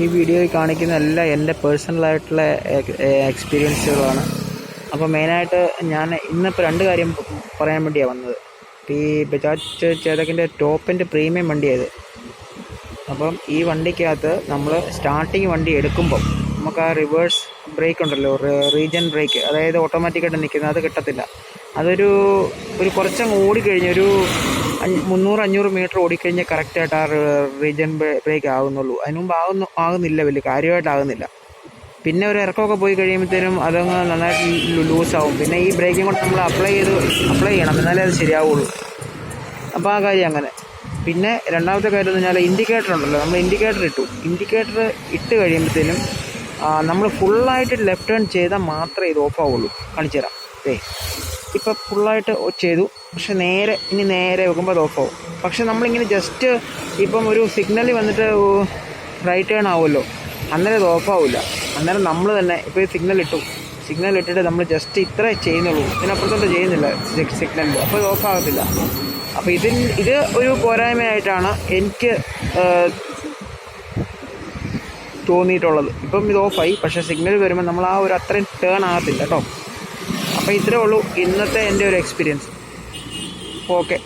ഈ വീഡിയോയിൽ കാണിക്കുന്ന എല്ലാം എന്റെ പേഴ്സണലായിട്ടുള്ള എക്സ്പീരിയൻസുകളാണ് അപ്പോൾ മെയിനായിട്ട് ഞാൻ ഇന്നിപ്പോൾ രണ്ട് കാര്യം പറയാൻ വേണ്ടിയാണ് വന്നത്. ഈ ബജാജ് ചേതകിന്റെ ടോപ്പിന്റെ പ്രീമിയം വണ്ടിയായത് അപ്പം ഈ വണ്ടിക്കകത്ത് നമ്മൾ സ്റ്റാർട്ടിങ് വണ്ടി എടുക്കുമ്പം നമുക്ക് ആ റിവേഴ്സ് ബ്രേക്ക് ഉണ്ടല്ലോ റീജൻ ബ്രേക്ക് അതായത് ഓട്ടോമാറ്റിക്കായിട്ട് നിൽക്കുന്നത് അത് കിട്ടത്തില്ല. അതൊരു ഒരു കുറച്ചങ്ങ് ഓടിക്കഴിഞ്ഞ് ഒരു മുന്നൂറ് അഞ്ഞൂറ് മീറ്റർ ഓടിക്കഴിഞ്ഞാൽ കറക്റ്റായിട്ട് ആ റീജൻ ബ്രേക്ക് ആകുന്നുള്ളൂ അതിന് മുമ്പ് ആകുന്നു ആകുന്നില്ല വലിയ കാര്യമായിട്ടാകുന്നില്ല പിന്നെ ഒരു ഇറക്കമൊക്കെ പോയി കഴിയുമ്പോഴത്തേനും അതങ്ങ് നന്നായിട്ട് ലൂസാവും പിന്നെ ഈ ബ്രേക്കിംഗ് കൊണ്ട് നമ്മൾ അപ്ലൈ ചെയ്ത് അപ്ലൈ ചെയ്യണം. എന്നാലേ അത് ശരിയാവുള്ളൂ. അപ്പോൾ ആ കാര്യം അങ്ങനെ. പിന്നെ രണ്ടാമത്തെ കാര്യം എന്ന് പറഞ്ഞാൽ ഇൻഡിക്കേറ്റർ ഉണ്ടല്ലോ. നമ്മൾ ഇൻഡിക്കേറ്റർ ഇട്ടു. ഇൻഡിക്കേറ്റർ ഇട്ട് കഴിയുമ്പോഴത്തേനും നമ്മൾ ഫുള്ളായിട്ട് ലെഫ്റ്റ് ടേൺ ചെയ്താൽ മാത്രമേ ഇത് ഓഫ് ആവുള്ളൂ. കാണിച്ചു തരാം ഏ ഇപ്പോൾ ഫുള്ളായിട്ട് ചെയ്തു. പക്ഷെ നേരെ ഇനി നേരെ വെക്കുമ്പോൾ അത് ആവും. പക്ഷെ നമ്മളിങ്ങനെ ജസ്റ്റ് ഇപ്പം ഒരു സിഗ്നലിൽ വന്നിട്ട് റൈറ്റ് ടേൺ ആവുമല്ലോ. അന്നേരം അത് ആവില്ല അന്നേരം നമ്മൾ തന്നെ ഇപ്പോൾ ഈ സിഗ്നൽ ഇട്ടു. സിഗ്നൽ ഇട്ടിട്ട് നമ്മൾ ജസ്റ്റ് ഇത്രേ ചെയ്യുന്നുള്ളൂ. ഇതിനപ്പുറത്തോട്ട് ചെയ്യുന്നില്ല സിഗ്നലിൽ അപ്പോൾ ഇത് ഓഫ് ആകത്തില്ല. അപ്പോൾ ഇതിൽ ഇത് ഒരു പോരായ്മയായിട്ടാണ് എനിക്ക് തോന്നിയിട്ടുള്ളത്. ഇപ്പം ഇത് ഓഫായി പക്ഷേ സിഗ്നൽ വരുമ്പോൾ നമ്മൾ ആ ഒരു അത്രയും ടേൺ ആകത്തില്ല കേട്ടോ. അപ്പോൾ ഇത്രേ ഉള്ളൂ ഇന്നത്തെ എന്റെ ഒരു എക്സ്പീരിയൻസ് ഓക്കെ